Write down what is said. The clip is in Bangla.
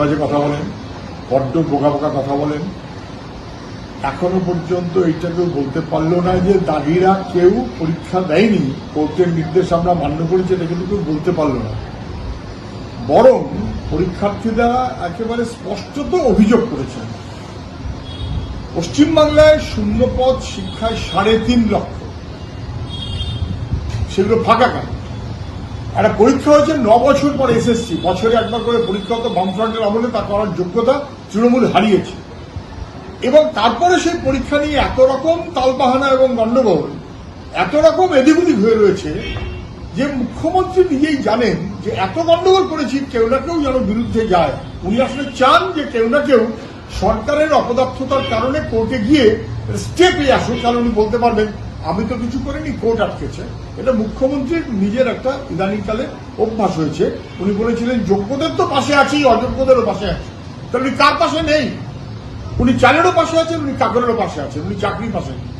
বাজে কথা বলেন, বড্ড বোকা বোকা কথা বলেন। এখনও পর্যন্ত এইটা কেউ বলতে পারল না যে দাগিরা কেউ পরীক্ষা দেয়নি, কোর্টের নির্দেশ আমরা মান্য করেছি, এটা কিন্তু কেউ বলতে পারল না। বরং পরীক্ষার্থীরা একেবারে স্পষ্টত অভিযোগ করেছেন। পশ্চিমবাংলায় শূন্যপদ শিক্ষায় সাড়ে তিন লক্ষ। সেগুলো ফাঁকা কাজ একটা পরীক্ষা হয়েছে, ন বছর পর এসএসসি। বছরে একবার করে পরীক্ষা হতো বামফ্রন্টের আমলে তা করার যোগ্যতা তৃণমূল হারিয়েছে। এবং তারপরে সেই পরীক্ষা নিয়ে এত রকম তালবাহানা এবং গন্ডগোল এত রকম এদিগুদি হয়ে রয়েছে যে মুখ্যমন্ত্রী নিজেই জানেন যে এত গন্ডগোল করেছি, কেউ না কেউ যেন বিরুদ্ধে যায়। উনি আসলে চান যে কেউ না কেউ সরকারের অপদার্থতার কারণে কোর্টে গিয়ে স্টেপে আসুক, কারণ উনি বলতে পারবেন আমি তো কিছু করিনি, কোর্ট আটকেছে। এটা মুখ্যমন্ত্রীর নিজের একটা ইদানিংকালে অভ্যাস হয়েছে। উনি বলেছিলেন, যোগ্যদের তো পাশে আছি, অযোগ্যদেরও পাশে আছে। তাহলে উনি কার পাশে নেই? উনি চালেরও পাশে আছেন, উনি কাকরেরও পাশে আছেন, উনি চাকরির পাশে নেই।